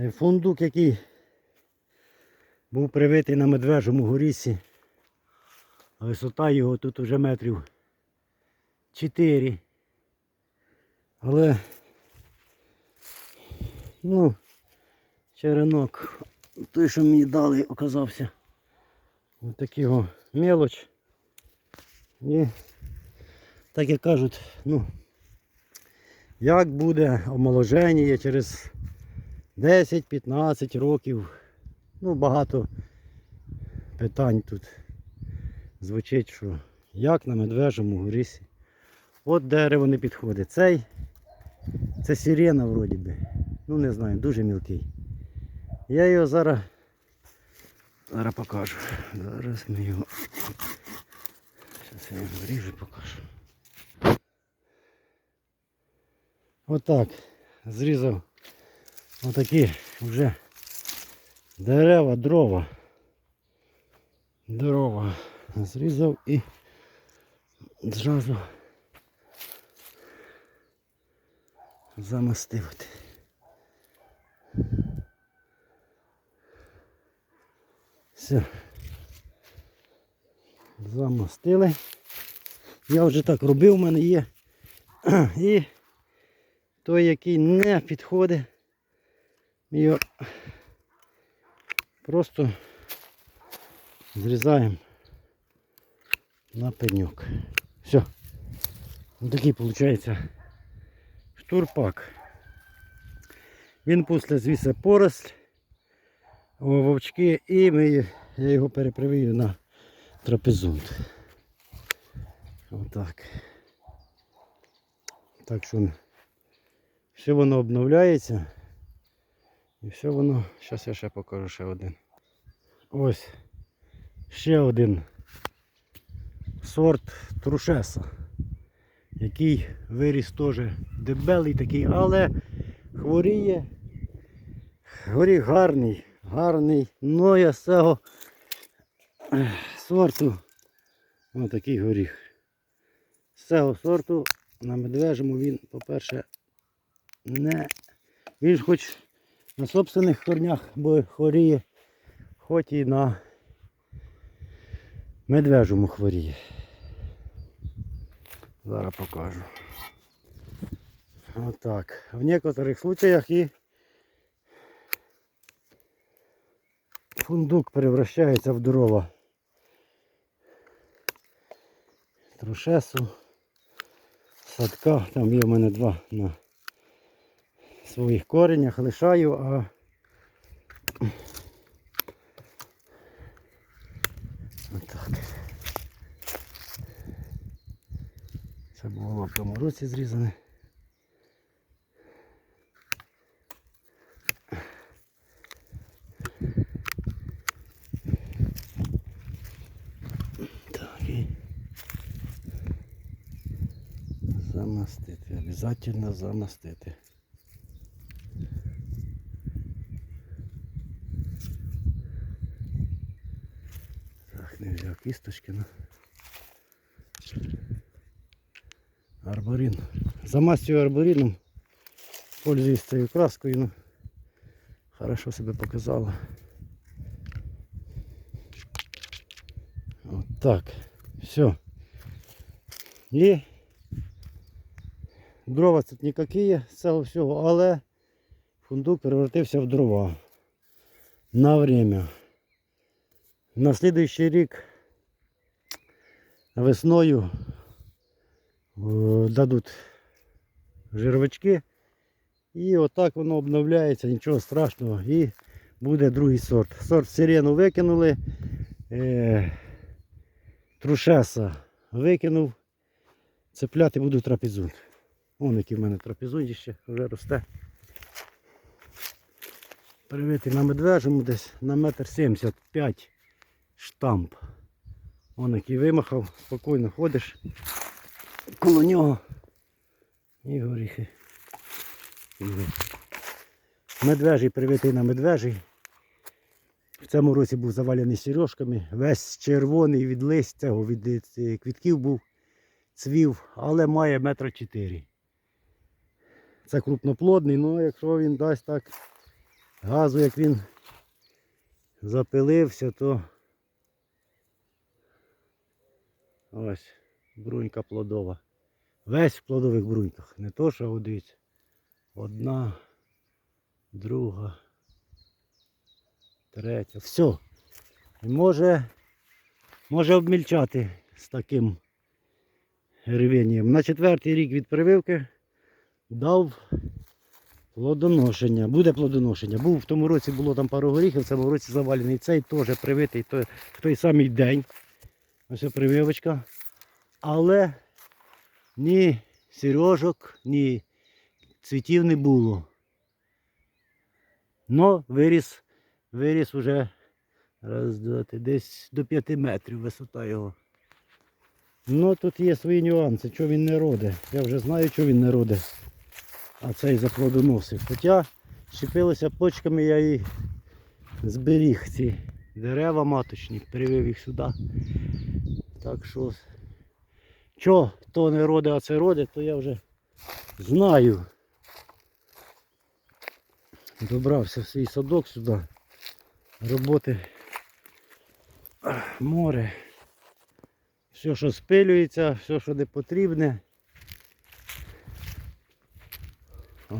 Е, Фундук, який був привитий на медвежому горісі. Висота його тут вже метрів 4. Але ну, черенок, той, що мені дали, оказався. Ось такий мелоч. І так як кажуть, ну, як буде омоложення через 10-15 років. Ну, багато питань тут звучить, що як на медвежому горісі. От дерево не підходить. Цей це сирена вроді би. Ну не знаю, дуже мілкий. Я його зараз зараз покажу. Зараз ми його. Зараз я його вріжу покажу. Отак. Зрізав отакі вже дерева, дрова. Дрова. Зрізав і зразу замастив. Все. Замастили. Я вже так робив, у мене є. І той, який не підходить, його просто зрізаємо на пеньок. Все. Ось такий виходить штурпак. Він після звіса поросль, вовчки і ми, я його перепривію на трапезунт. Отак. Так що все воно обновляється. І все воно, зараз я ще покажу ще один. Ось ще один сорт трушеса, який виріс теж дебелий такий, але хворіє. Горіх гарний, гарний, но я з цього сорту ось такий горіх. З цього сорту на медвежому він, по-перше, не. Він хоч на собственних корнях, бо хворіє, хоч і на медвежому хворіє. Зараз покажу. Отак. В некоторих случаях і фундук превращається в дрова. Трошесу, садка, там є в мене два на своїх коренях лишаю, а отак. Це було в тому році зрізане. Замастити. Обязательно замастити. Так, не взяв кісточки, ну. Арборин. Замастюю арборином. Пользуюсь цією краскою, ну. Хорошо себе показала. От так. Все. І дрова тут ніякі цього всього, але фундук перевертився в дрова. На время. На слідуючий рік весною е, дадуть жировички. І отак воно обновляється, нічого страшного. І буде другий сорт. Сорт сирену викинули. Е, трушеса викинув. Цепляти буду трапезунт. Вон який в мене трапезундіще вже росте. Привитий на медвежому десь на метр сімдесят п'ять штамп. Вон який вимахав, спокійно ходиш коло нього і горіхи. Медвежий привитий на медвежий. В цьому році був завалений сережками. Весь червоний від листя, від е, квітків був, цвів, але має метра чотири. Це крупноплодний, але якщо він дасть так газу, як він запилився, то ось брунька плодова. Весь в плодових бруньках. Не то, що дивіться. Одна, друга, третя. Все. І може, може обмільчати з таким ревенням. На четвертий рік від прививки дав плодоношення. Буде плодоношення. Був в тому році було там пару горіхів, в цьому році завалений. Цей теж привитий в той самий день. Ось прививочка. Але ні сережок, ні цвітів не було. Но виріс, виріс уже раз, два, три, десь до 5 метрів висота його. Ну тут є свої нюанси, що він не роде. Я вже знаю, що він не роде. А цей заплодоносив. Хоча щепилися почками, я і зберіг ці дерева маточні, перевів їх сюди. Так що, що то не роде, а це роде, то я вже знаю. Добрався в свій садок сюди. Роботи море. Все, що спилюється, все, що не потрібне. О,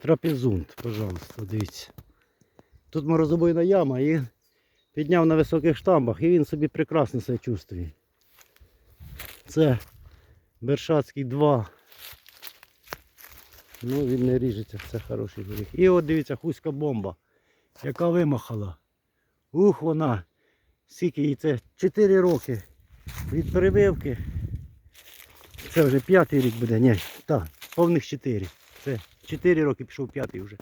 трапезунт, пожалуйста, дивіться. Тут морозобойна яма і підняв на високих штамбах і він собі прекрасно себе чувствує. Це Бершацький 2. Ну він не ріжеться, це хороший горіх. І от дивіться, хуська бомба, яка вимахала. Ух вона. Скільки їй це 4 роки від перебивки. Це вже п'ятий рік буде, ні, так, повних 4. Це 4 роки пішов п'ятий вже.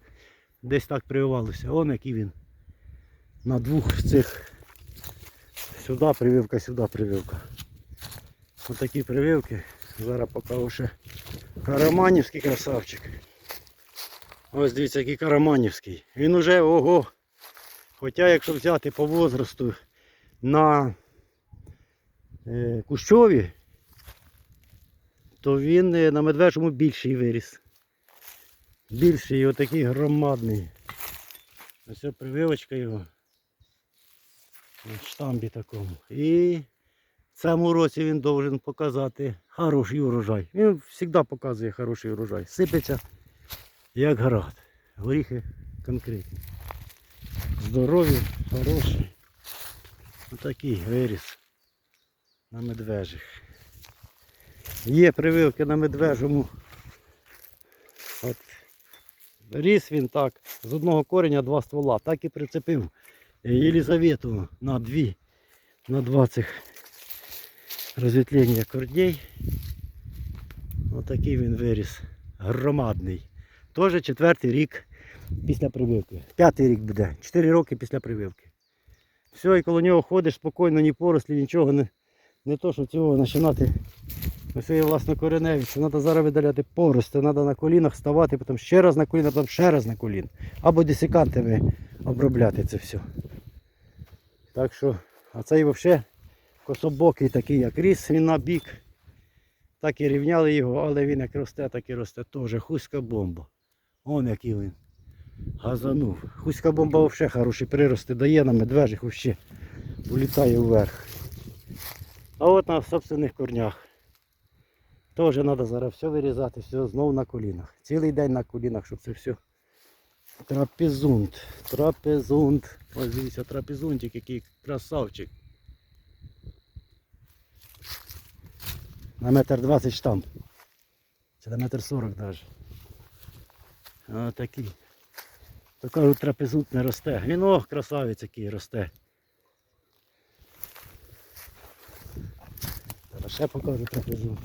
Десь так прививалося. Он який він. На двох цих. Сюди прививка, сюди прививка. Ось такі прививки. Зараз покажу ще Караманівський красавчик. Ось дивіться, який Караманівський. Він уже ого. Хоча якщо взяти по возрасту на е, Кущові, то він е, на медвежому більший виріс. Більший, отакий громадний. Ось прививочка його. На штамбі такому. І в цьому році він повинен показати хороший урожай. Він завжди показує хороший урожай. Сипеться як град. Горіхи конкретні. Здорові, хороші. Отакий виріс на медвежих. Є прививки на медвежому. От. Ріс він так, з одного кореня два ствола. Так і прицепив е, Єлізавету на дві, на два цих розвітлення корней. Отакий він виріс. Громадний. Теж четвертий рік після прививки. П'ятий рік буде. Чотири роки після прививки. Все, і коло нього ходиш спокійно, ні порослі, нічого не, не то, що цього починати. Ось є власне кореневі, що треба зараз видаляти порости, треба на колінах ставати, потім ще раз на коліна, потім ще раз на колін. Або десикантами обробляти це все. Так що, а цей взагалі кособокий такий, як ріс, він на бік. Так і рівняли його, але він як росте, так і росте теж. Хуська бомба. Он який він. Газанув. Хуська бомба взагалі хороші прирости дає на медвежих взагалі. Улітає вверх. А от на собственних корнях. Теж треба зараз все вирізати, все знову на колінах. Цілий день на колінах, щоб це все. Трапезунт. Трапезунт. Ось дивіться, трапезунтик, який красавчик. На метр двадцять штамп. Це на метр сорок навіть. Ось такий. То кажуть, трапезунт не росте. Він ох, красавець який росте. Зараз ще покажу трапезунт.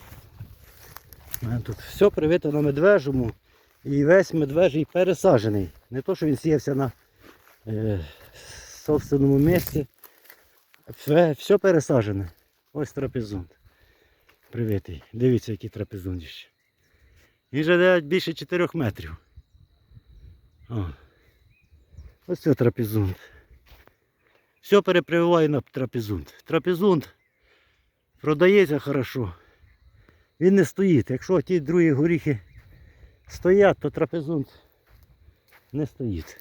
Тут все привито на медвежому і весь медвежий пересаджений. Не то, що він сіявся на е, собственному місці. Все, все пересаджене. Ось трапезунт. Привитий. Дивіться, який трапезунт ще. Він дає більше 4 метрів. О. Ось це трапезунт. Все перепрививаю на трапезунт. Трапезунт продається хорошо. Він не стоїть. Якщо ті другі горіхи стоять, то трапезунт не стоїть.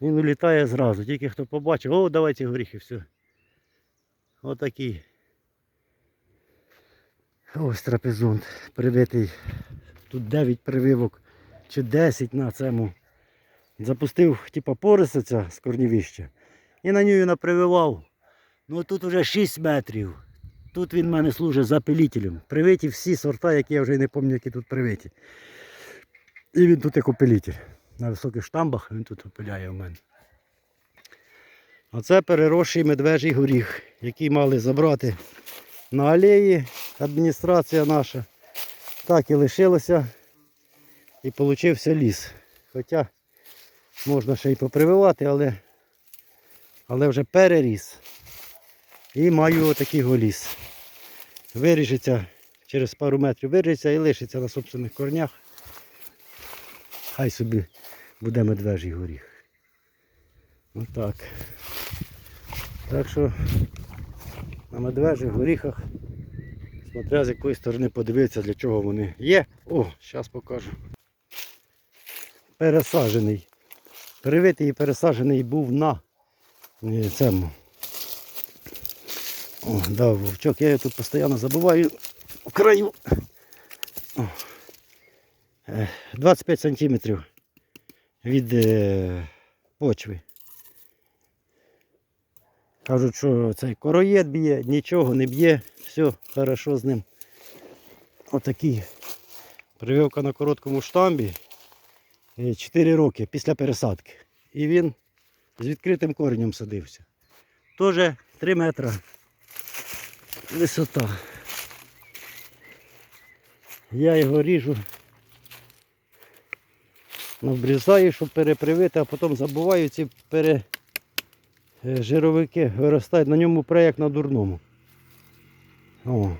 Він улітає зразу. Тільки хто побачив, о, давай ці горіхи, все. Отакий. Ось трапезунт. Привитий. Тут 9 прививок чи 10 на цьому. Запустив, типа, порисиця з корнівища. І на нього напрививав. Ну тут уже 6 метрів. Тут він в мене служить запилітелем. Привиті всі сорта, які я вже не пам'ятаю, які тут привиті. І він тут як опилітель. На високих штамбах він тут опиляє в мене. Оце переросший медвежий горіх, який мали забрати на алеї. Адміністрація наша. Так і лишилося. І получився ліс. Хоча можна ще й попрививати, але, але вже переріс. І маю отакий голіс. Виріжеться через пару метрів виріжеться і лишиться на собственних корнях. Хай собі буде медвежий горіх. Отак. Так що на медвежих горіхах, смотря з якої сторони подивитися, для чого вони є. О, зараз покажу. Пересаджений. Привитий і пересаджений був на е, цьому. О, да, вовчок, я його тут постійно забуваю в краю. Е, 25 сантиметрів від е, почви. Кажуть, що цей короєд б'є, нічого не б'є, все хорошо з ним. Отакий. Прививка на короткому штамбі 4 роки після пересадки. І він з відкритим коренем садився. Теж 3 метри висота. Я його ріжу, обрізаю, щоб перепривити, а потім забуваю ці пере... е, виростають. На ньому пре як на дурному. О.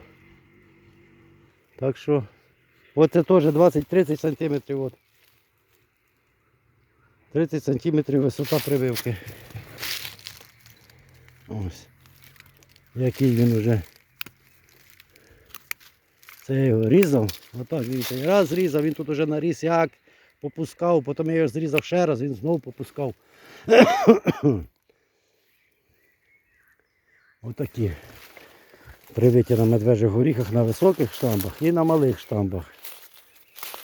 Так що оце теж 20-30 см. От. 30 см висота прививки. Ось. Який він уже. Це я його різав. Отак, дивіться, раз різав, він тут уже наріс як попускав, потім я його зрізав ще раз, він знову попускав. Отакі. Привиті на медвежих горіхах на високих штамбах і на малих штамбах.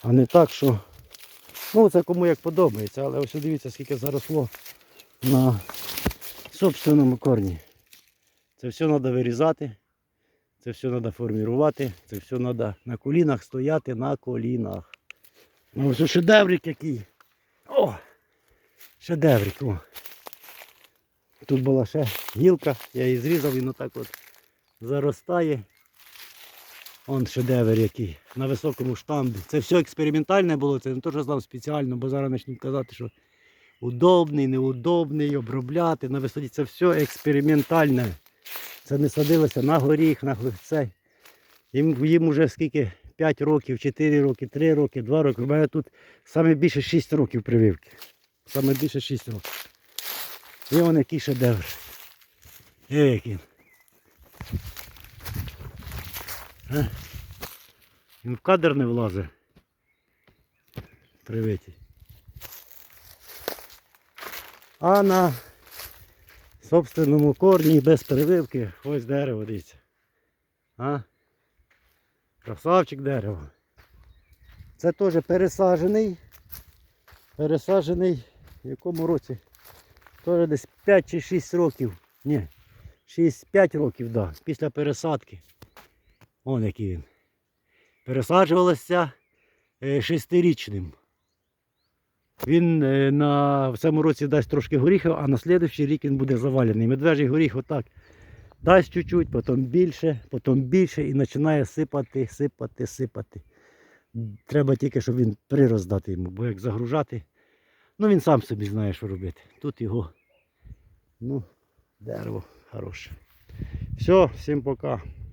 А не так, що. Ну це кому як подобається, але ось дивіться, скільки заросло на собственному корні. Це все треба вирізати, це все треба формувати, це все треба на колінах стояти на колінах. Ну ось шедеврик який. О! Шедеврик. О. Тут була ще гілка, я її зрізав, він отак от заростає. Он шедевр який на високому штамбі. Це все експериментальне було, це не то, що знав спеціально, бо зараз почнуть казати, що удобний, неудобний, обробляти на висоті. Це все експериментальне. Це не садилося на горіх, на цей. Їм, їм уже скільки 5 років, 4 роки, 3 роки, 2 роки. У мене тут саме більше 6 років прививки. Саме більше 6 років. І він який шедевр. І який. А? Він в кадр не влазить. Привиті. А на собственному корні без прививки ось дерево дивіться. А? Красавчик дерево. Це теж пересаджений. Пересаджений в якому році? Теж десь 5 чи 6 років. Ні. 6-5 років, да, після пересадки. Вон який він. Пересаджувалося е, шестирічним. Він е, на, в цьому році дасть трошки горіхів, а на слідуючий рік він буде завалений. Медвежий горіх отак. Дасть чуть-чуть, потім більше, потім більше і починає сипати, сипати, сипати. Треба тільки, щоб він прирост дати йому, бо як загружати, ну він сам собі знає, що робити. Тут його, ну, дерево хороше. Все, всім пока.